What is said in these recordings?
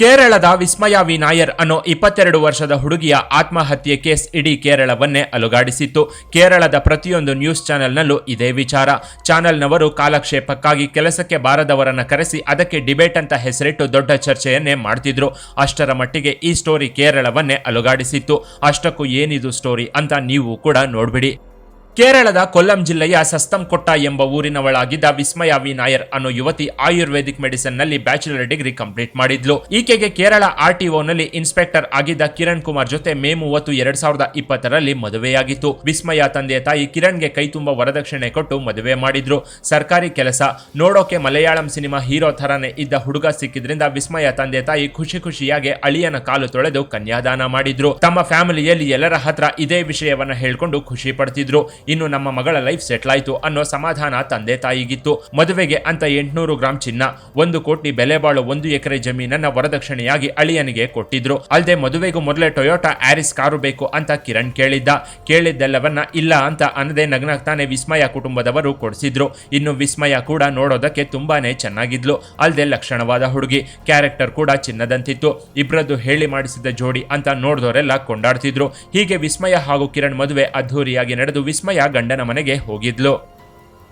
ಕೇರಳದ ವಿಸ್ಮಯ ವಿ ನಾಯರ್ ಅನ್ನೋ ಇಪ್ಪತ್ತೆರಡು ವರ್ಷದ ಹುಡುಗಿಯ ಆತ್ಮಹತ್ಯೆ ಕೇಸ್ ಇಡೀ ಕೇರಳವನ್ನೇ ಅಲುಗಾಡಿಸಿತ್ತು. ಕೇರಳದ ಪ್ರತಿಯೊಂದು ನ್ಯೂಸ್ ಚಾನೆಲ್ನಲ್ಲೂ ಇದೇ ವಿಚಾರ. ಚಾನೆಲ್ನವರು ಕಾಲಕ್ಷೇಪಕ್ಕಾಗಿ ಕೆಲಸಕ್ಕೆ ಬಾರದವರನ್ನ ಕರೆಸಿ ಅದಕ್ಕೆ ಡಿಬೇಟ್ ಅಂತ ಹೆಸರಿಟ್ಟು ದೊಡ್ಡ ಚರ್ಚೆಯನ್ನೇ ಮಾಡ್ತಿದ್ರು. ಅಷ್ಟರ ಮಟ್ಟಿಗೆ ಈ ಸ್ಟೋರಿ ಕೇರಳವನ್ನೇ ಅಲುಗಾಡಿಸಿತ್ತು. ಅಷ್ಟಕ್ಕೂ ಏನಿದು ಸ್ಟೋರಿ ಅಂತ ನೀವು ಕೂಡ ನೋಡ್ಬಿಡಿ. ಕೇರಳದ ಕೊಲ್ಲಂ ಜಿಲ್ಲೆಯ ಸಸ್ತಂಕೊಟ್ಟ ಎಂಬ ಊರಿನವಳಾಗಿದ್ದ ವಿಸ್ಮಯ ವಿ ನಾಯರ್ ಅನ್ನೋ ಯುವತಿ ಆಯುರ್ವೇದಿಕ್ ಮೆಡಿಸಿನ್ನಲ್ಲಿ ಬ್ಯಾಚುಲರ್ ಡಿಗ್ರಿ ಕಂಪ್ಲೀಟ್ ಮಾಡಿದ್ಲು. ಈಕೆಗೆ ಕೇರಳ ಆರ್ಟಿಒ ನಲ್ಲಿ ಇನ್ಸ್ಪೆಕ್ಟರ್ ಆಗಿದ್ದ ಕಿರಣ್ ಕುಮಾರ್ ಜೊತೆ ಮೇ ಮೂವತ್ತು ಎರಡ್ ಸಾವಿರದ ಇಪ್ಪತ್ತರಲ್ಲಿ ಮದುವೆಯಾಗಿತ್ತು. ವಿಸ್ಮಯ ತಂದೆ ತಾಯಿ ಕಿರಣ್ಗೆ ಕೈ ತುಂಬ ವರದಕ್ಷಿಣೆ ಕೊಟ್ಟು ಮದುವೆ ಮಾಡಿದ್ರು. ಸರ್ಕಾರಿ ಕೆಲಸ, ನೋಡೋಕೆ ಮಲಯಾಳಂ ಸಿನಿಮಾ ಹೀರೋ ಥರನೇ ಇದ್ದ ಹುಡುಗ ಸಿಕ್ಕಿದ್ರಿಂದ ವಿಸ್ಮಯ ತಂದೆ ತಾಯಿ ಖುಷಿ ಖುಷಿಯಾಗಿ ಅಳಿಯನ ಕಾಲು ತೊಳೆದು ಕನ್ಯಾದಾನ ಮಾಡಿದ್ರು. ತಮ್ಮ ಫ್ಯಾಮಿಲಿಯಲ್ಲಿ ಎಲ್ಲರ ಹತ್ರ ಇದೇ ವಿಷಯವನ್ನ ಹೇಳ್ಕೊಂಡು ಖುಷಿ ಪಡ್ತಿದ್ರು. ಇನ್ನು ನಮ್ಮ ಮಗಳ ಲೈಫ್ ಸೆಟ್ಲ್ ಆಯ್ತು ಅನ್ನೋ ಸಮಾಧಾನ ತಂದೆ ತಾಯಿಗಿತ್ತು. ಮದುವೆಗೆ ಅಂತ ಎಂಟ್ನೂರು ಗ್ರಾಂ ಚಿನ್ನ, ಒಂದು ಕೋಟಿ ಬೆಲೆ ಬಾಳು ಒಂದು ಎಕರೆ ಜಮೀನನ್ನ ವರದಕ್ಷಿಣೆಯಾಗಿ ಅಳಿಯನಿಗೆ ಕೊಟ್ಟಿದ್ರು. ಅಲ್ಲದೆ ಮದುವೆಗೂ ಮೊದಲೇ ಟೊಯೋಟಾ ಆರಿಸ್ ಕಾರು ಬೇಕು ಅಂತ ಕಿರಣ್ ಕೇಳಿದ್ದ. ಕೇಳಿದ್ದೆಲ್ಲವನ್ನ ಇಲ್ಲ ಅಂತ ಅನ್ನದೆ ನಗ್ನಾಗ್ತಾನೆ ವಿಸ್ಮಯ ಕುಟುಂಬದವರು ಕೊಡಿಸಿದ್ರು. ಇನ್ನು ವಿಸ್ಮಯ ಕೂಡ ನೋಡೋದಕ್ಕೆ ತುಂಬಾನೇ ಚೆನ್ನಾಗಿದ್ಲು. ಅಲ್ಲದೆ ಲಕ್ಷಣವಾದ ಹುಡುಗಿ, ಕ್ಯಾರೆಕ್ಟರ್ ಕೂಡ ಚಿನ್ನದಂತಿತ್ತು. ಇಬ್ಬರದ್ದು ಹೇಳಿ ಮಾಡಿಸಿದ ಜೋಡಿ ಅಂತ ನೋಡಿದವರೆಲ್ಲ ಕೊಂಡಾಡ್ತಿದ್ರು. ಹೀಗೆ ವಿಸ್ಮಯ ಹಾಗೂ ಕಿರಣ್ ಮದುವೆ ಅದ್ಧೂರಿಯಾಗಿ ನಡೆದು ವಿಸ್ಮಯ ಗಂಡನ ಮನೆಗೆ ಹೋಗಿದ್ಲು.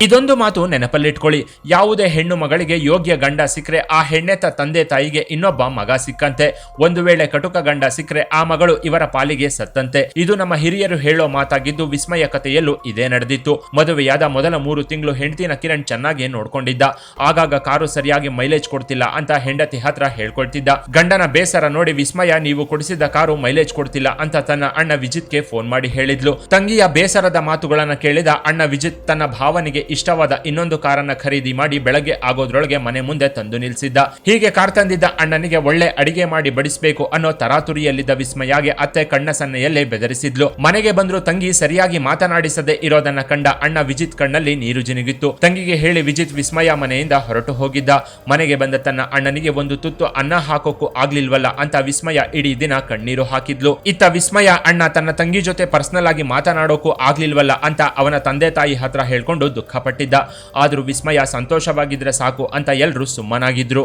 ಇದೊಂದು ಮಾತು ನೆನಪಲ್ಲಿಟ್ಕೊಳ್ಳಿ. ಯಾವುದೇ ಹೆಣ್ಣು ಮಗಳಿಗೆ ಯೋಗ್ಯ ಗಂಡ ಸಿಕ್ಕರೆ ಆ ಹೆಣ್ಣೆತ್ತ ತಂದೆ ತಾಯಿಗೆ ಇನ್ನೊಬ್ಬ ಮಗ ಸಿಕ್ಕಂತೆ. ಒಂದು ವೇಳೆ ಕಟುಕ ಗಂಡ ಸಿಕ್ಕರೆ ಆ ಮಗಳು ಇವರ ಪಾಲಿಗೆ ಸತ್ತಂತೆ. ಇದು ನಮ್ಮ ಹಿರಿಯರು ಹೇಳೋ ಮಾತಾಗಿದ್ದು ವಿಸ್ಮಯ ಕಥೆಯಲ್ಲೂ ಇದೇ ನಡೆದಿತ್ತು. ಮದುವೆಯಾದ ಮೊದಲ ಮೂರು ತಿಂಗಳು ಹೆಂಡತಿನ ಕಿರಣ್ ಚೆನ್ನಾಗಿ ನೋಡ್ಕೊಂಡಿದ್ದ. ಆಗಾಗ ಕಾರು ಸರಿಯಾಗಿ ಮೈಲೇಜ್ ಕೊಡ್ತಿಲ್ಲ ಅಂತ ಹೆಂಡತಿ ಹತ್ರ ಹೇಳ್ಕೊಳ್ತಿದ್ದ. ಗಂಡನ ಬೇಸರ ನೋಡಿ ವಿಸ್ಮಯ, ನೀವು ಕೊಡಿಸಿದ ಕಾರು ಮೈಲೇಜ್ ಕೊಡ್ತಿಲ್ಲ ಅಂತ ತನ್ನ ಅಣ್ಣ ವಿಜಿತ್ಗೆ ಫೋನ್ ಮಾಡಿ ಹೇಳಿದ್ಲು. ತಂಗಿಯ ಬೇಸರದ ಮಾತುಗಳನ್ನ ಕೇಳಿದ ಅಣ್ಣ ವಿಜಿತ್ ತನ್ನ ಭಾವನಿಗೆ ಇಷ್ಟವಾದ ಇನ್ನೊಂದು ಕಾರನ್ನ ಖರೀದಿ ಮಾಡಿ ಬೆಳಗ್ಗೆ ಆಗೋದ್ರೊಳಗೆ ಮನೆ ಮುಂದೆ ತಂದು ನಿಲ್ಲಿಸಿದ್ದ ಹೀಗೆ ಕಾರ್ ತಂದಿದ್ದ ಅಣ್ಣನಿಗೆ ಒಳ್ಳೆ ಅಡಿಗೆ ಮಾಡಿ ಬಡಿಸಬೇಕು ಅನ್ನೋ ತರಾತುರಿಯಲ್ಲಿದ್ದ ವಿಸ್ಮಯಾಗೆ ಅತ್ತೆ ಕಣ್ಣ ಸನ್ನೆಯಲ್ಲೇ ಬೆದರಿಸಿದ್ಲು. ಮನೆಗೆ ಬಂದ್ರು ತಂಗಿ ಸರಿಯಾಗಿ ಮಾತನಾಡಿಸದೆ ಇರೋದನ್ನ ಕಂಡ ಅಣ್ಣ ವಿಜಿತ್ ಕಣ್ಣಲ್ಲಿ ನೀರು ಜಿನುಗಿತ್ತು. ತಂಗಿಗೆ ಹೇಳಿ ವಿಜಿತ್ ವಿಸ್ಮಯ ಮನೆಯಿಂದ ಹೊರಟು ಹೋಗಿದ್ದ. ಮನೆಗೆ ಬಂದ ತನ್ನ ಅಣ್ಣನಿಗೆ ಒಂದು ತುತ್ತು ಅನ್ನ ಹಾಕೋಕ್ಕೂ ಆಗ್ಲಿಲ್ವಲ್ಲ ಅಂತ ವಿಸ್ಮಯ ಇಡೀ ದಿನ ಕಣ್ಣೀರು ಹಾಕಿದ್ಲು. ಇತ್ತ ವಿಸ್ಮಯ ಅಣ್ಣ ತನ್ನ ತಂಗಿ ಜೊತೆ ಪರ್ಸನಲ್ ಆಗಿ ಮಾತನಾಡೋಕ್ಕೂ ಆಗ್ಲಿಲ್ವಲ್ಲ ಅಂತ ಅವನ ತಂದೆ ತಾಯಿ ಹತ್ರ ಹೇಳ್ಕೊಂಡು ದುಃಖಪಟ್ಟಿದ್ದ ಆದರೂ ವಿಸ್ಮಯ ಸಂತೋಷವಾಗಿದ್ರೆ ಸಾಕು ಅಂತ ಎಲ್ಲರೂ ಸುಮ್ಮನಾಗಿದ್ರು.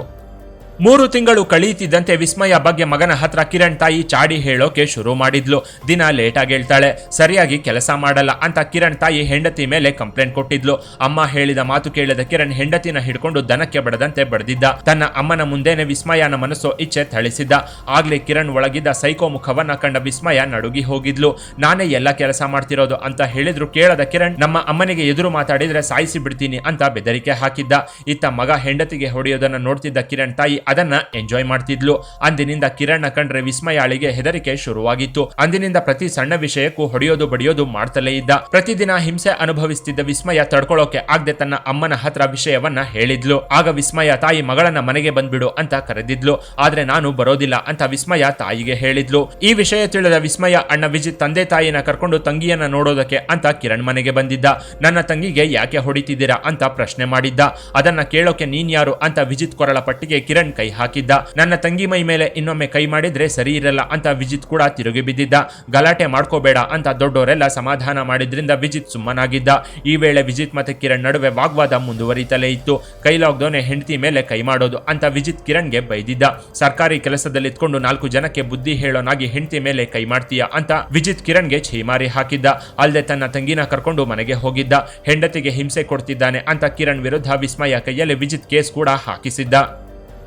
ಮೂರು ತಿಂಗಳು ಕಳೀತಿದ್ದಂತೆ ವಿಸ್ಮಯ ಬಗ್ಗೆ ಮಗನ ಹತ್ರ ಕಿರಣ್ ತಾಯಿ ಚಾಡಿ ಹೇಳೋಕೆ ಶುರು ಮಾಡಿದ್ಲು. ದಿನ ಲೇಟಾಗಿ ಹೇಳ್ತಾಳೆ, ಸರಿಯಾಗಿ ಕೆಲಸ ಮಾಡಲ್ಲ ಅಂತ ಕಿರಣ್ ತಾಯಿ ಹೆಂಡತಿ ಮೇಲೆ ಕಂಪ್ಲೇಂಟ್ ಕೊಟ್ಟಿದ್ಲು. ಅಮ್ಮ ಹೇಳಿದ ಮಾತು ಕೇಳಿದ ಕಿರಣ್ ಹೆಂಡತಿನ ಹಿಡ್ಕೊಂಡು ದನಕ್ಕೆ ಬಡದಂತೆ ಬಡದಿದ್ದ. ತನ್ನ ಅಮ್ಮನ ಮುಂದೆನೆ ವಿಸ್ಮಯನ ಮನಸ್ಸು ಇಚ್ಛೆ ಥಳಿಸಿದ್ದ. ಆಗ್ಲೇ ಕಿರಣ್ ಒಳಗಿದ್ದ ಸೈಕೋ ಮುಖವನ್ನ ಕಂಡ ವಿಸ್ಮಯ ನಡುಗಿ ಹೋಗಿದ್ಲು. ನಾನೇ ಎಲ್ಲ ಕೆಲಸ ಮಾಡ್ತಿರೋದು ಅಂತ ಹೇಳಿದ್ರು ಕೇಳದ ಕಿರಣ್, ನಮ್ಮ ಅಮ್ಮನಿಗೆ ಎದುರು ಮಾತಾಡಿದ್ರೆ ಸಾಯಿಸಿ ಬಿಡ್ತೀನಿ ಅಂತ ಬೆದರಿಕೆ ಹಾಕಿದ್ದ. ಇತ್ತ ಮಗ ಹೆಂಡತಿಗೆ ಹೊಡೆಯೋದನ್ನ ನೋಡ್ತಿದ್ದ ಕಿರಣ್ ತಾಯಿ ಅದನ್ನ ಎಂಜಾಯ್ ಮಾಡ್ತಿದ್ಲು. ಅಂದಿನಿಂದ ಕಿರಣ್ ಕಂಡ್ರೆ ವಿಸ್ಮಯಾಳಿಗೆ ಹೆದರಿಕೆ ಶುರುವಾಗಿತ್ತು. ಅಂದಿನಿಂದ ಪ್ರತಿ ಸಣ್ಣ ವಿಷಯಕ್ಕೂ ಹೊಡೆಯೋದು ಬಡಿಯೋದು ಮಾಡ್ತಲೇ ಇದ್ದ. ಪ್ರತಿದಿನ ಹಿಂಸೆ ಅನುಭವಿಸ್ತಿದ್ದ ವಿಸ್ಮಯ ತಡ್ಕೊಳ್ಳೋಕೆ ಆಗದೆ ತನ್ನ ಅಮ್ಮನ ಹತ್ರ ವಿಷಯವನ್ನ ಹೇಳಿದ್ಲು. ಆಗ ವಿಸ್ಮಯ ತಾಯಿ ಮಗಳನ್ನ ಮನೆಗೆ ಬಂದ್ಬಿಡು ಅಂತ ಕರೆದಿದ್ಲು. ಆದ್ರೆ ನಾನು ಬರೋದಿಲ್ಲ ಅಂತ ವಿಸ್ಮಯ ತಾಯಿಗೆ ಹೇಳಿದ್ಲು. ಈ ವಿಷಯ ತಿಳಿದ ವಿಸ್ಮಯ, ಅಣ್ಣ ವಿಜಿತ್ ತಂದೆ ತಾಯಿನ ಕರ್ಕೊಂಡು ತಂಗಿಯನ್ನ ನೋಡೋದಕ್ಕೆ ಅಂತ ಕಿರಣ್ ಮನೆಗೆ ಬಂದಿದ್ದ. ನನ್ನ ತಂಗಿಗೆ ಯಾಕೆ ಹೊಡಿತಿದ್ದೀರಾ? ಅಂತ ಪ್ರಶ್ನೆ ಮಾಡಿದ್ದ. ಅದನ್ನ ಕೇಳೋಕೆ ನೀನ್ ಯಾರು? ಅಂತ ವಿಜಿತ್ ಕೊರಳ ಪಟ್ಟಿಗೆ ಕಿರಣ್ ಕೈ ಹಾಕಿದ್ದ. ನನ್ನ ತಂಗಿ ಮೈ ಮೇಲೆ ಇನ್ನೊಮ್ಮೆ ಕೈ ಮಾಡಿದ್ರೆ ಸರಿ ಇರಲ್ಲ ಅಂತ ವಿಜಿತ್ ಕೂಡ ತಿರುಗಿ ಬಿದ್ದಿದ್ದ. ಗಲಾಟೆ ಮಾಡ್ಕೋಬೇಡ ಅಂತ ದೊಡ್ಡವರೆಲ್ಲ ಸಮಾಧಾನ ಮಾಡಿದ್ರಿಂದ ವಿಜಿತ್ ಸುಮ್ಮನಾಗಿದ್ದ. ಈ ವೇಳೆ ವಿಜಿತ್ ಮತ್ತೆ ಕಿರಣ್ ನಡುವೆ ವಾಗ್ವಾದ ಮುಂದುವರಿತಲೇ ಇತ್ತು. ಕೈಲಾಗ್ದೋನೆ ಹೆಂಡತಿ ಮೇಲೆ ಕೈ ಮಾಡೋದು ಅಂತ ವಿಜಿತ್ ಕಿರಣ್ಗೆ ಬೈದಿದ್ದ. ಸರ್ಕಾರಿ ಕೆಲಸದಲ್ಲಿತ್ಕೊಂಡು ನಾಲ್ಕು ಜನಕ್ಕೆ ಬುದ್ಧಿ ಹೇಳೋನಾಗಿ ಹೆಂಡತಿ ಮೇಲೆ ಕೈ ಮಾಡ್ತೀಯ ಅಂತ ವಿಜಿತ್ ಕಿರಣ್ಗೆ ಛೀಮಾರಿ ಹಾಕಿದ್ದ. ಅಲ್ಲದೆ ತನ್ನ ತಂಗಿನ ಕರ್ಕೊಂಡು ಮನೆಗೆ ಹೋಗಿದ್ದ. ಹೆಂಡತಿಗೆ ಹಿಂಸೆ ಕೊಡ್ತಿದ್ದಾನೆ ಅಂತ ಕಿರಣ್ ವಿರುದ್ಧ ವಿಸ್ಮಯ ಕೈಯಲ್ಲಿ ವಿಜಿತ್ ಕೇಸ್ ಕೂಡ ಹಾಕಿಸಿದ್ದ.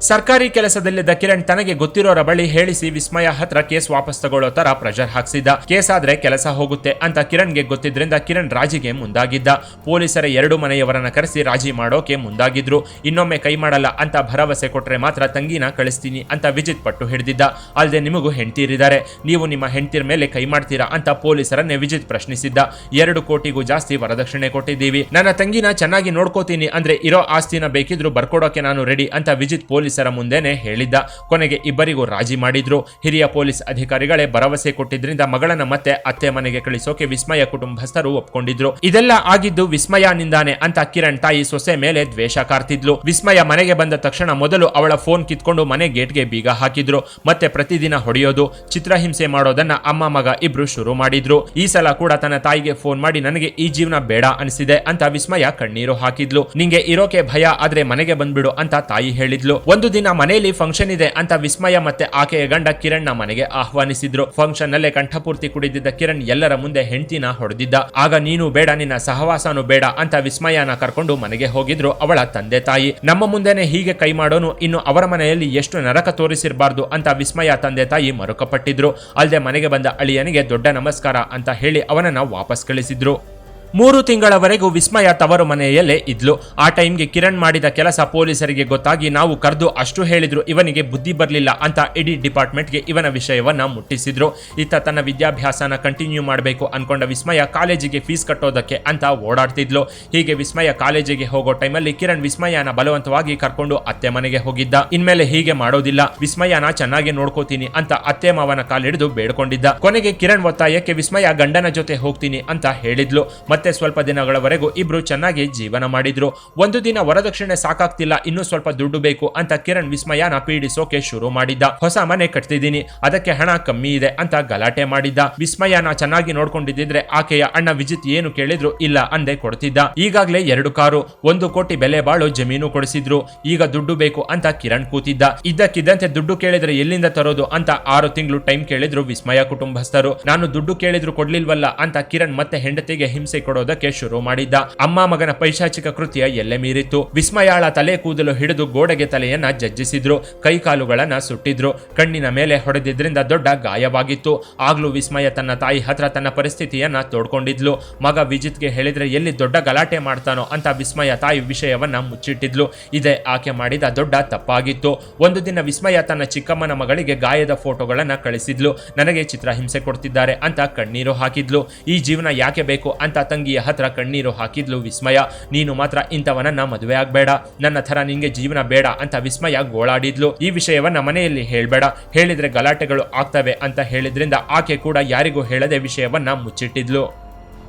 ಸರ್ಕಾರಿ ಕೆಲಸದಲ್ಲಿದ್ದ ಕಿರಣ್ ತನಗೆ ಗೊತ್ತಿರೋರ ಬಳಿ ಹೇಳಿಸಿ ವಿಸ್ಮಯ ಹತ್ರ ಕೇಸ್ ವಾಪಸ್ ತಗೊಳ್ಳೋ ತರ ಪ್ರೆಷರ್ ಹಾಕ್ಸಿದ್ದ. ಕೇಸ್ ಆದ್ರೆ ಕೆಲಸ ಹೋಗುತ್ತೆ ಅಂತ ಕಿರಣ್ಗೆ ಗೊತ್ತಿದ್ರಿಂದ ಕಿರಣ್ ರಾಜಿಗೆ ಮುಂದಾಗಿದ್ದ. ಪೊಲೀಸರ ಎರಡು ಮನೆಯವರನ್ನ ಕರೆಸಿ ರಾಜಿ ಮಾಡೋಕೆ ಮುಂದಾಗಿದ್ರು. ಇನ್ನೊಮ್ಮೆ ಕೈ ಮಾಡಲ್ಲ ಅಂತ ಭರವಸೆ ಕೊಟ್ರೆ ಮಾತ್ರ ತಂಗಿನ ಕಳಿಸ್ತೀನಿ ಅಂತ ವಿಜಿತ್ ಪಟ್ಟು ಹಿಡಿದಿದ್ದ. ಅಲ್ಲದೆ ನಿಮಗೂ ಹೆಂಡ್ತೀರಿದ್ದಾರೆ. ನೀವು ನಿಮ್ಮ ಹೆಂಡ್ತಿರ ಮೇಲೆ ಕೈ ಮಾಡ್ತೀರಾ ಅಂತ ಪೊಲೀಸರನ್ನೇ ವಿಜಿತ್ ಪ್ರಶ್ನಿಸಿದ್ದ. ಎರಡು ಕೋಟಿಗೂ ಜಾಸ್ತಿ ವರದಕ್ಷಿಣೆ ಕೊಟ್ಟಿದ್ದೀವಿ. ನನ್ನ ತಂಗಿನ ಚೆನ್ನಾಗಿ ನೋಡ್ಕೋತೀನಿ ಅಂದ್ರೆ ಇರೋ ಆಸ್ತಿನ ಬೇಕಿದ್ರು ಬರ್ಕೊಡೋಕೆ ನಾನು ರೆಡಿ ಅಂತ ವಿಜಿತ್ ಪೊಲೀಸರ ಮುಂದೆನೆ ಹೇಳಿದ್ದ. ಕೊನೆಗೆ ಇಬ್ಬರಿಗೂ ರಾಜಿ ಮಾಡಿದ್ರು. ಹಿರಿಯ ಪೊಲೀಸ್ ಅಧಿಕಾರಿಗಳೇ ಭರವಸೆ ಕೊಟ್ಟಿದ್ರಿಂದ ಮಗಳನ್ನ ಮತ್ತೆ ಅತ್ತೆ ಮನೆಗೆ ಕಳಿಸೋಕೆ ವಿಸ್ಮಯ ಕುಟುಂಬಸ್ಥರು ಒಪ್ಕೊಂಡಿದ್ರು. ಇದೆಲ್ಲ ಆಗಿದ್ದು ವಿಸ್ಮಯನಿಂದಾನೆ ಅಂತ ಕಿರಣ್ ತಾಯಿ ಸೊಸೆ ಮೇಲೆ ದ್ವೇಷ ಕಾರ್ತಿದ್ಲು. ವಿಸ್ಮಯ ಮನೆಗೆ ಬಂದ ತಕ್ಷಣ ಮೊದಲು ಅವಳ ಫೋನ್ ಕಿತ್ಕೊಂಡು ಮನೆ ಗೇಟ್ಗೆ ಬೀಗ ಹಾಕಿದ್ರು. ಮತ್ತೆ ಪ್ರತಿದಿನ ಹೊಡೆಯೋದು ಚಿತ್ರಹಿಂಸೆ ಮಾಡೋದನ್ನ ಅಮ್ಮ ಮಗ ಇಬ್ರು ಶುರು ಮಾಡಿದ್ರು. ಈ ಸಲ ಕೂಡ ತನ್ನ ತಾಯಿಗೆ ಫೋನ್ ಮಾಡಿ ನನಗೆ ಈ ಜೀವನ ಬೇಡ ಅನಿಸಿದೆ ಅಂತ ವಿಸ್ಮಯ ಕಣ್ಣೀರು ಹಾಕಿದ್ಲು. ನಿಂಗೆ ಇರೋಕೆ ಭಯ ಆದ್ರೆ ಮನೆಗೆ ಬಂದ್ಬಿಡು ಅಂತ ತಾಯಿ ಹೇಳಿದ್ಲು. ಒಂದು ದಿನ ಮನೆಯಲ್ಲಿ ಫಂಕ್ಷನ್ ಇದೆ ಅಂತ ವಿಸ್ಮಯ ಮತ್ತೆ ಆಕೆಯ ಗಂಡ ಕಿರಣ್ ಮನೆಗೆ ಆಹ್ವಾನಿಸಿದ್ರು. ಫಂಕ್ಷನ್ ನಲ್ಲೇ ಕಂಠಪೂರ್ತಿ ಕುಡಿದಿದ್ದ ಕಿರಣ್ ಎಲ್ಲರ ಮುಂದೆ ಹೆಂಡತಿನ ಹೊಡೆದಿದ್ದ. ಆಗ, ನೀನು ಬೇಡ, ನಿನ್ನ ಸಹವಾಸನು ಬೇಡ ಅಂತ ವಿಸ್ಮಯನ ಕರ್ಕೊಂಡು ಮನೆಗೆ ಹೋಗಿದ್ರು ಅವಳ ತಂದೆ ತಾಯಿ. ನಮ್ಮ ಮುಂದೆನೆ ಹೀಗೆ ಕೈ ಮಾಡೋನು, ಇನ್ನು ಅವರ ಮನೆಯಲ್ಲಿ ಎಷ್ಟು ನರಕ ತೋರಿಸಿರಬಾರ್ದು ಅಂತ ವಿಸ್ಮಯ ತಂದೆ ತಾಯಿ ಮರುಕಪಟ್ಟಿದ್ರು. ಅಲ್ಲದೆ ಮನೆಗೆ ಬಂದ ಅಳಿಯನಿಗೆ ದೊಡ್ಡ ನಮಸ್ಕಾರ ಅಂತ ಹೇಳಿ ಅವನನ್ನ ವಾಪಸ್ ಕಳಿಸಿದ್ರು. ಮೂರು ತಿಂಗಳವರೆಗೂ ವಿಸ್ಮಯ ತವರು ಮನೆಯಲ್ಲೇ ಇದ್ಲು. ಆ ಟೈಮ್ಗೆ ಕಿರಣ್ ಮಾಡಿದ ಕೆಲಸ ಪೊಲೀಸರಿಗೆ ಗೊತ್ತಾಗಿ ನಾವು ಕರೆದು ಅಷ್ಟು ಹೇಳಿದ್ರು, ಇವನಿಗೆ ಬುದ್ಧಿ ಬರಲಿಲ್ಲ ಅಂತ ಇಡೀ ಡಿಪಾರ್ಟ್ಮೆಂಟ್ಗೆ ಇವನ ವಿಷಯವನ್ನ ಮುಟ್ಟಿಸಿದ್ರು. ಇತ್ತ ತನ್ನ ವಿದ್ಯಾಭ್ಯಾಸನ ಕಂಟಿನ್ಯೂ ಮಾಡಬೇಕು ಅನ್ಕೊಂಡ ವಿಸ್ಮಯ ಕಾಲೇಜಿಗೆ ಫೀಸ್ ಕಟ್ಟೋದಕ್ಕೆ ಅಂತ ಓಡಾಡ್ತಿದ್ಲು. ಹೀಗೆ ವಿಸ್ಮಯ ಕಾಲೇಜಿಗೆ ಹೋಗೋ ಟೈಮಲ್ಲಿ ಕಿರಣ್ ವಿಸ್ಮಯನ ಬಲವಂತವಾಗಿ ಕರ್ಕೊಂಡು ಅತ್ತೆ ಮನೆಗೆ ಹೋಗಿದ್ದ. ಇನ್ಮೇಲೆ ಹೀಗೆ ಮಾಡೋದಿಲ್ಲ. ವಿಸ್ಮಯನ ಚೆನ್ನಾಗಿ ನೋಡ್ಕೋತೀನಿ ಅಂತ ಅತ್ತೆ ಮಾವನ ಕಾಲಿಡಿದು ಬೇಡ್ಕೊಂಡಿದ್ದ. ಕೊನೆಗೆ ಕಿರಣ್ ಒತ್ತಾಯಕ್ಕೆ ವಿಸ್ಮಯ ಗಂಡನ ಜೊತೆ ಹೋಗ್ತೀನಿ ಅಂತ ಹೇಳಿದ್ಲು. ಮತ್ತೆ ಸ್ವಲ್ಪ ದಿನಗಳವರೆಗೂ ಇಬ್ರು ಚೆನ್ನಾಗಿ ಜೀವನ ಮಾಡಿದ್ರು. ಒಂದು ದಿನ ವರದಕ್ಷಿಣೆ ಸಾಕಾಗ್ತಿಲ್ಲ, ಇನ್ನೂ ಸ್ವಲ್ಪ ದುಡ್ಡು ಬೇಕು ಅಂತ ಕಿರಣ್ ವಿಸ್ಮಯನ ಪೀಡಿಸೋಕೆ ಶುರು ಮಾಡಿದ್ದ. ಹೊಸ ಮನೆ ಕಟ್ತಿದ್ದೀನಿ, ಅದಕ್ಕೆ ಹಣ ಕಮ್ಮಿ ಇದೆ ಅಂತ ಗಲಾಟೆ ಮಾಡಿದ್ದ. ವಿಸ್ಮಯನ ಚೆನ್ನಾಗಿ ನೋಡ್ಕೊಂಡಿದ್ದಿದ್ರೆ ಆಕೆಯ ಅಣ್ಣ ವಿಜಿತ್ ಏನು ಕೇಳಿದ್ರು ಇಲ್ಲ ಅಂದೆ ಕೊಡ್ತಿದ್ದ. ಈಗಾಗಲೇ ಎರಡು ಕಾರು, ಒಂದು ಕೋಟಿ ಬೆಲೆ ಬಾಳು ಜಮೀನು ಕೊಡಿಸಿದ್ರು. ಈಗ ದುಡ್ಡು ಬೇಕು ಅಂತ ಕಿರಣ್ ಕೂತಿದ್ದ. ಇದ್ದಕ್ಕಿದ್ದಂತೆ ದುಡ್ಡು ಕೇಳಿದ್ರೆ ಎಲ್ಲಿಂದ ತರೋದು ಅಂತ ಆರು ತಿಂಗಳು ಟೈಮ್ ಕೇಳಿದ್ರು ವಿಸ್ಮಯ ಕುಟುಂಬಸ್ಥರು. ನಾನು ದುಡ್ಡು ಕೇಳಿದ್ರು ಕೊಡ್ಲಿಲ್ವಲ್ಲ ಅಂತ ಕಿರಣ್ ಮತ್ತೆ ಹೆಂಡತಿಗೆ ಹಿಂಸೆ ಕೊಡೋದಕ್ಕೆ ಶುರು ಮಾಡಿದ್ದ. ಅಮ್ಮ ಮಗನ ಪೈಶಾಚಿಕ ಕೃತ್ಯ ಎಲ್ಲೆ ಮೀರಿತ್ತು. ವಿಸ್ಮಯಾಳ ತಲೆ ಕೂದಲು ಹಿಡಿದು ಗೋಡೆಗೆ ತಲೆಯನ್ನ ಜಜ್ಜಿಸಿದ್ರು. ಕೈಕಾಲುಗಳನ್ನ ಸುಟ್ಟಿದ್ರು. ಕಣ್ಣಿನ ಮೇಲೆ ಹೊಡೆದಿದ್ರಿಂದ ದೊಡ್ಡ ಗಾಯವಾಗಿತ್ತು. ಆಗ್ಲೂ ವಿಸ್ಮಯ ತನ್ನ ತಾಯಿ ಹತ್ರ ತನ್ನ ಪರಿಸ್ಥಿತಿಯನ್ನ ತೋಡ್ಕೊಂಡಿದ್ಲು. ಮಗ ವಿಜಿತ್ಗೆ ಹೇಳಿದ್ರೆ ಎಲ್ಲಿ ದೊಡ್ಡ ಗಲಾಟೆ ಮಾಡ್ತಾನೋ ಅಂತ ವಿಸ್ಮಯ ತಾಯಿ ವಿಷಯವನ್ನ ಮುಚ್ಚಿಟ್ಟಿದ್ಲು. ಇದೇ ಆಕೆ ಮಾಡಿದ ದೊಡ್ಡ ತಪ್ಪಾಗಿತ್ತು. ಒಂದು ದಿನ ವಿಸ್ಮಯ ತನ್ನ ಚಿಕ್ಕಮ್ಮನ ಮಗಳಿಗೆ ಗಾಯದ ಫೋಟೋಗಳನ್ನ ಕಳಿಸಿದ್ಲು. ನನಗೆ ಚಿತ್ರ ಹಿಂಸೆ ಕೊಡ್ತಿದ್ದಾರೆ ಅಂತ ಕಣ್ಣೀರು ಹಾಕಿದ್ಲು. ಈ ಜೀವನ ಯಾಕೆ ಬೇಕು ಅಂತ ತಂಗಿಯ ಹತ್ರ ಕಣ್ಣೀರು ಹಾಕಿದ್ಲು ವಿಸ್ಮಯ. ನೀನು ಮಾತ್ರ ಇಂಥವನನ್ನ ಮದುವೆ ಆಗ್ಬೇಡ. ನನ್ನ ಥರ ನಿಂಗೆ ಜೀವನ ಬೇಡ ಅಂತ ವಿಸ್ಮಯ ಗೋಳಾಡಿದ್ಲು. ಈ ವಿಷಯವನ್ನ ಮನೆಯಲ್ಲಿ ಹೇಳ್ಬೇಡ. ಹೇಳಿದ್ರೆ ಗಲಾಟೆಗಳು ಆಗ್ತವೆ ಅಂತ ಹೇಳಿದ್ರಿಂದ ಆಕೆ ಕೂಡ ಯಾರಿಗೂ ಹೇಳದೆ ವಿಷಯವನ್ನ ಮುಚ್ಚಿಟ್ಟಿದ್ಲು.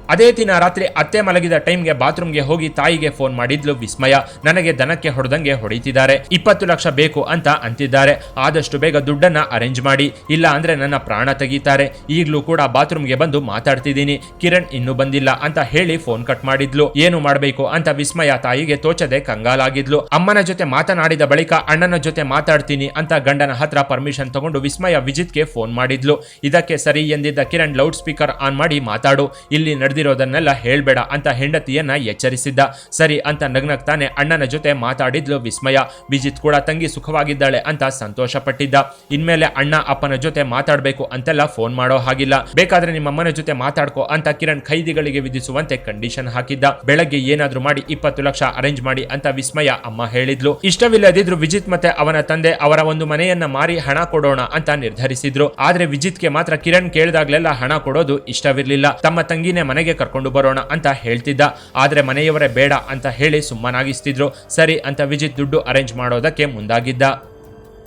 ಅದೇ ದಿನ ರಾತ್ರಿ ಅತ್ತೆ ಮಲಗಿದ ಟೈಮ್ಗೆ ಬಾತ್ರೂಮ್ಗೆ ಹೋಗಿ ತಾಯಿಗೆ ಫೋನ್ ಮಾಡಿದ್ಲು ವಿಸ್ಮಯ. ನನಗೆ ದನಕ್ಕೆ ಹೊಡೆದಂಗೆ ಹೊಡಿತಿದ್ದಾರೆ. ಇಪ್ಪತ್ತು ಲಕ್ಷ ಬೇಕು ಅಂತ ಅಂತಿದ್ದಾರೆ. ಆದಷ್ಟು ಬೇಗ ದುಡ್ಡನ್ನ ಅರೇಂಜ್ ಮಾಡಿ. ಇಲ್ಲ ಅಂದ್ರೆ ನನ್ನ ಪ್ರಾಣ ತೆಗೀತಾರೆ. ಈಗಲೂ ಕೂಡ ಬಾತ್ರೂಮ್ಗೆ ಬಂದು ಮಾತಾಡ್ತಿದ್ದೀನಿ. ಕಿರಣ್ ಇನ್ನೂ ಬಂದಿಲ್ಲ ಅಂತ ಹೇಳಿ ಫೋನ್ ಕಟ್ ಮಾಡಿದ್ಲು. ಏನು ಮಾಡಬೇಕು ಅಂತ ವಿಸ್ಮಯ ತಾಯಿಗೆ ತೋಚದೆ ಕಂಗಾಲಾಗಿದ್ಲು. ಅಮ್ಮನ ಜೊತೆ ಮಾತನಾಡಿದ ಬಳಿಕ ಅಣ್ಣನ ಜೊತೆ ಮಾತಾಡ್ತೀನಿ ಅಂತ ಗಂಡನ ಹತ್ರ ಪರ್ಮಿಷನ್ ತಗೊಂಡು ವಿಸ್ಮಯ ವಿಜಿತ್ಗೆ ಫೋನ್ ಮಾಡಿದ್ಲು. ಇದಕ್ಕೆ ಸರಿ ಎಂದಿದ್ದ ಕಿರಣ್ ಲೌಡ್ ಸ್ಪೀಕರ್ ಆನ್ ಮಾಡಿ ಮಾತಾಡು. ಇಲ್ಲಿ ನಡೆದಿರೋದನ್ನೆಲ್ಲ ಹೇಳಬೇಡ ಅಂತ ಹೆಂಡತಿಯನ್ನ ಎಚ್ಚರಿಸಿದ್ದ. ಸರಿ ಅಂತ ನಗ್ನಗ್ತಾನೆ ಅಣ್ಣನ ಜೊತೆ ಮಾತಾಡಿದ್ಲು ವಿಸ್ಮಯ. ವಿಜಿತ್ ಕೂಡ ತಂಗಿ ಸುಖವಾಗಿದ್ದಾಳೆ ಅಂತ ಸಂತೋಷ ಪಟ್ಟಿದ್ದ ಇನ್ಮೇಲೆ ಅಣ್ಣ ಅಪ್ಪನ ಜೊತೆ ಮಾತಾಡಬೇಕು ಅಂತೆಲ್ಲ ಫೋನ್ ಮಾಡೋ ಹಾಗಿಲ್ಲ. ಬೇಕಾದ್ರೆ ನಿಮ್ಮ ಅಮ್ಮನ ಜೊತೆ ಮಾತಾಡ್ಕೋ ಅಂತ ಕಿರಣ್ ಖೈದಿಗಳಿಗೆ ವಿಧಿಸುವಂತೆ ಕಂಡೀಷನ್ ಹಾಕಿದ್ದ. ಬೆಳಗ್ಗೆ ಏನಾದ್ರೂ ಮಾಡಿ ಇಪ್ಪತ್ತು ಲಕ್ಷ ಅರೇಂಜ್ ಮಾಡಿ ಅಂತ ವಿಸ್ಮಯ ಅಮ್ಮ ಹೇಳಿದ್ಲು. ಇಷ್ಟವಿಲ್ಲದಿದ್ರು ವಿಜಿತ್ ಮತ್ತೆ ಅವನ ತಂದೆ ಅವರ ಒಂದು ಮನೆಯನ್ನ ಮಾರಿ ಹಣ ಕೊಡೋಣ ಅಂತ ನಿರ್ಧರಿಸಿದ್ರು. ಆದ್ರೆ ವಿಜಿತ್ಗೆ ಮಾತ್ರ ಕಿರಣ್ ಕೇಳಿದಾಗ್ಲೆಲ್ಲ ಹಣ ಕೊಡೋದು ಇಷ್ಟವಿರ್ಲಿಲ್ಲ. ತಮ್ಮ ತಂಗಿನೇ ಮನೆಗೆ ಕರ್ಕೊಂಡು ಬರೋಣ ಅಂತ ಹೇಳ್ತಿದ್ದ. ಆದ್ರೆ ಮನೆಯವರೇ ಬೇಡ ಅಂತ ಹೇಳಿ ಸುಮ್ಮನಾಗಿಸ್ತಿದ್ರು. ಸರಿ ಅಂತ ವಿಜಿತ್ ದುಡ್ಡು ಅರೇಂಜ್ ಮಾಡೋದಕ್ಕೆ ಮುಂದಾಗಿದ್ದ.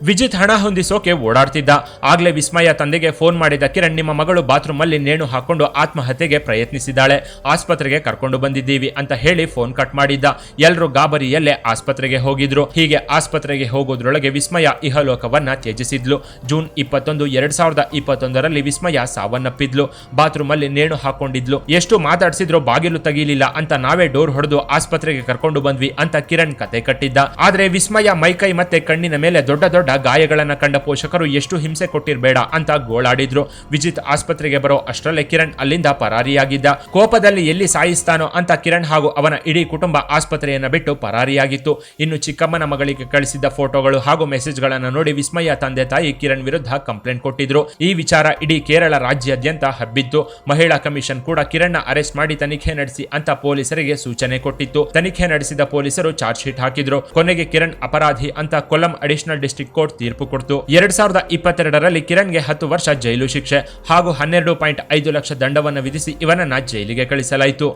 ವಿಜಿತ್ ಹಣ ಹೊಂದಿಸೋಕೆ ಓಡಾಡ್ತಿದ್ದ. ಆಗ್ಲೇ ವಿಸ್ಮಯ ತಂದೆಗೆ ಫೋನ್ ಮಾಡಿದ ಕಿರಣ್, ನಿಮ್ಮ ಮಗಳು ಬಾತ್ರೂಮ್ ಅಲ್ಲಿ ನೇಣು ಹಾಕೊಂಡು ಆತ್ಮಹತ್ಯೆಗೆ ಪ್ರಯತ್ನಿಸಿದ್ದಾಳೆ. ಆಸ್ಪತ್ರೆಗೆ ಕರ್ಕೊಂಡು ಬಂದಿದ್ದೀವಿ ಅಂತ ಹೇಳಿ ಫೋನ್ ಕಟ್ ಮಾಡಿದ್ದ. ಎಲ್ಲರೂ ಗಾಬರಿಯಲ್ಲೇ ಆಸ್ಪತ್ರೆಗೆ ಹೋಗಿದ್ರು. ಹೀಗೆ ಆಸ್ಪತ್ರೆಗೆ ಹೋಗೋದ್ರೊಳಗೆ ವಿಸ್ಮಯ ಇಹಲೋಕವನ್ನ ತ್ಯಜಿಸಿದ್ಲು. ಜೂನ್ ಇಪ್ಪತ್ತೊಂದು, ಎರಡ್ ಸಾವಿರದ ಇಪ್ಪತ್ತೊಂದರಲ್ಲಿ ವಿಸ್ಮಯ ಸಾವನ್ನಪ್ಪಿದ್ಲು. ಬಾತ್ರೂಮ್ ಅಲ್ಲಿ ನೇಣು ಹಾಕೊಂಡಿದ್ಲು. ಎಷ್ಟು ಮಾತಾಡಿಸಿದ್ರು ಬಾಗಿಲು ತೆಗೀಲಿಲ್ಲ ಅಂತ ನಾವೇ ಡೋರ್ ಹೊಡೆದು ಆಸ್ಪತ್ರೆಗೆ ಕರ್ಕೊಂಡು ಬಂದ್ವಿ ಅಂತ ಕಿರಣ್ ಕತೆ ಕಟ್ಟಿದ್ದ. ಆದ್ರೆ ವಿಸ್ಮಯ ಮೈಕೈ ಮತ್ತೆ ಕಣ್ಣಿನ ಮೇಲೆ ದೊಡ್ಡ ದೊಡ್ಡ ಗಾಯಗಳನ್ನ ಕಂಡ ಪೋಷಕರು ಎಷ್ಟು ಹಿಂಸೆ ಕೊಟ್ಟಿರಬೇಡ ಅಂತ ಗೋಳಾಡಿದ್ರು. ವಿಜಿತ್ ಆಸ್ಪತ್ರೆಗೆ ಬರೋ ಅಷ್ಟರಲ್ಲೇ ಕಿರಣ್ ಅಲ್ಲಿಂದ ಪರಾರಿಯಾಗಿದ್ದ. ಕೋಪದಲ್ಲಿ ಎಲ್ಲಿ ಸಾಯಿಸ್ತಾನೋ ಅಂತ ಕಿರಣ್ ಹಾಗೂ ಅವನ ಇಡೀ ಕುಟುಂಬ ಆಸ್ಪತ್ರೆಯನ್ನ ಬಿಟ್ಟು ಪರಾರಿಯಾಗಿತ್ತು. ಇನ್ನು ಚಿಕ್ಕಮ್ಮನ ಮಗಳಿಗೆ ಕಳಿಸಿದ್ದ ಫೋಟೋಗಳು ಹಾಗೂ ಮೆಸೇಜ್ಗಳನ್ನು ನೋಡಿ ವಿಸ್ಮಯ ತಂದೆ ತಾಯಿ ಕಿರಣ್ ವಿರುದ್ಧ ಕಂಪ್ಲೇಂಟ್ ಕೊಟ್ಟಿದ್ರು. ಈ ವಿಚಾರ ಇಡೀ ಕೇರಳ ರಾಜ್ಯಾದ್ಯಂತ ಹಬ್ಬಿತ್ತು. ಮಹಿಳಾ ಕಮಿಷನ್ ಕೂಡ ಕಿರಣ್ನ ಅರೆಸ್ಟ್ ಮಾಡಿ ತನಿಖೆ ನಡೆಸಿ ಅಂತ ಪೊಲೀಸರಿಗೆ ಸೂಚನೆ ಕೊಟ್ಟಿತ್ತು. ತನಿಖೆ ನಡೆಸಿದ ಪೊಲೀಸರು ಚಾರ್ಜ್ ಶೀಟ್ ಹಾಕಿದ್ರು. ಕೊನೆಗೆ ಕಿರಣ್ ಅಪರಾಧಿ ಅಂತ ಕೊಲ್ಲಂ ಅಡಿಷನಲ್ ಡಿಸ್ಟ್ರಿಕ್ಟ್ ಕೋರ್ಟ್ ತೀರ್ಪು ಕೊಡ್ತು. ಎರಡ್ ಸಾವಿರದ ಇಪ್ಪತ್ತೆರಡರಲ್ಲಿ ಕಿರಣ್ಗೆ ಹತ್ತು ವರ್ಷ ಜೈಲು ಶಿಕ್ಷೆ ಹಾಗೂ ಹನ್ನೆರಡು ಪಾಯಿಂಟ್ ಐದು ಲಕ್ಷ ದಂಡವನ್ನು ವಿಧಿಸಿ ಇವನನ್ನ ಜೈಲಿಗೆ ಕಳಿಸಲಾಯಿತು.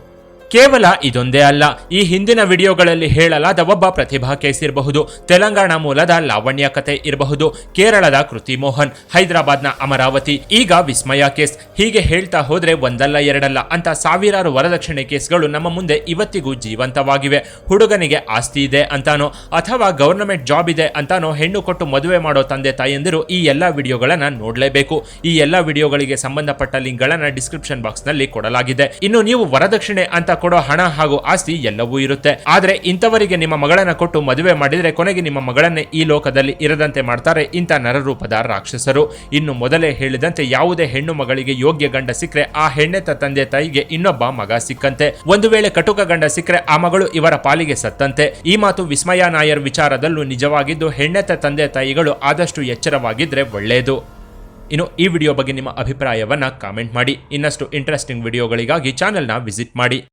ಕೇವಲ ಇದೊಂದೇ ಅಲ್ಲ, ಈ ಹಿಂದಿನ ವಿಡಿಯೋಗಳಲ್ಲಿ ಹೇಳಲಾದ ಒಬ್ಬ ಪ್ರತಿಭಾ ಕೇಸ್ ಇರಬಹುದು, ತೆಲಂಗಾಣ ಮೂಲದ ಲಾವಣ್ಯ ಕತೆ ಇರಬಹುದು, ಕೇರಳದ ಕೃತಿ ಮೋಹನ್, ಹೈದರಾಬಾದ್ನ ಅಮರಾವತಿ, ಈಗ ವಿಸ್ಮಯ ಕೇಸ್. ಹೀಗೆ ಹೇಳ್ತಾ ಹೋದ್ರೆ ಒಂದಲ್ಲ ಎರಡಲ್ಲ ಅಂತ ಸಾವಿರಾರು ವರದಕ್ಷಿಣೆ ಕೇಸ್ಗಳು ನಮ್ಮ ಮುಂದೆ ಇವತ್ತಿಗೂ ಜೀವಂತವಾಗಿವೆ. ಹುಡುಗನಿಗೆ ಆಸ್ತಿ ಇದೆ ಅಂತಾನೋ, ಅಥವಾ ಗವರ್ನಮೆಂಟ್ ಜಾಬ್ ಇದೆ ಅಂತಾನೋ ಹೆಣ್ಣು ಕೊಟ್ಟು ಮದುವೆ ಮಾಡೋ ತಂದೆ ತಾಯಿಯಂದಿರು ಈ ಎಲ್ಲ ವಿಡಿಯೋಗಳನ್ನು ನೋಡಲೇಬೇಕು. ಈ ಎಲ್ಲ ವಿಡಿಯೋಗಳಿಗೆ ಸಂಬಂಧಪಟ್ಟ ಲಿಂಕ್ಗಳನ್ನು ಡಿಸ್ಕ್ರಿಪ್ಷನ್ ಬಾಕ್ಸ್ನಲ್ಲಿ ಕೊಡಲಾಗಿದೆ. ಇನ್ನು ನೀವು ವರದಕ್ಷಿಣೆ ಅಂತ ಕೊಡೋ ಹಣ ಹಾಗೂ ಆಸ್ತಿ ಎಲ್ಲವೂ ಇರುತ್ತೆ. ಆದ್ರೆ ಇಂಥವರಿಗೆ ನಿಮ್ಮ ಮಗಳನ್ನ ಕೊಟ್ಟು ಮದುವೆ ಮಾಡಿದ್ರೆ ಕೊನೆಗೆ ನಿಮ್ಮ ಮಗಳನ್ನೇ ಈ ಲೋಕದಲ್ಲಿ ಇರದಂತೆ ಮಾಡ್ತಾರೆ ಇಂಥ ನರರೂಪದ ರಾಕ್ಷಸರು. ಇನ್ನು ಮೊದಲೇ ಹೇಳಿದಂತೆ ಯಾವುದೇ ಹೆಣ್ಣು ಮಗಳಿಗೆ ಯೋಗ್ಯ ಗಂಡ ಸಿಕ್ಕರೆ ಆ ಹೆಣ್ಣೆತ್ತ ತಂದೆ ತಾಯಿಗೆ ಇನ್ನೊಬ್ಬ ಮಗ ಸಿಕ್ಕಂತೆ. ಒಂದು ವೇಳೆ ಕಟುಕ ಗಂಡ ಸಿಕ್ಕರೆ ಆ ಮಗಳು ಇವರ ಪಾಲಿಗೆ ಸತ್ತಂತೆ. ಈ ಮಾತು ವಿಸ್ಮಯ ನಾಯರ್ ವಿಚಾರದಲ್ಲೂ ನಿಜವಾಗಿದ್ದು ಹೆಣ್ಣೆತ್ತ ತಂದೆ ತಾಯಿಗಳು ಆದಷ್ಟು ಎಚ್ಚರವಾಗಿದ್ರೆ ಒಳ್ಳೆಯದು ಇನ್ನು ಈ ವಿಡಿಯೋ ಬಗ್ಗೆ ನಿಮ್ಮ ಅಭಿಪ್ರಾಯವನ್ನು ಕಾಮೆಂಟ್ ಮಾಡಿ. ಇನ್ನಷ್ಟು ಇಂಟ್ರೆಸ್ಟಿಂಗ್ ವಿಡಿಯೋಗಳಿಗಾಗಿ ಚಾನೆಲ್ನ ವಿಸಿಟ್ ಮಾಡಿ.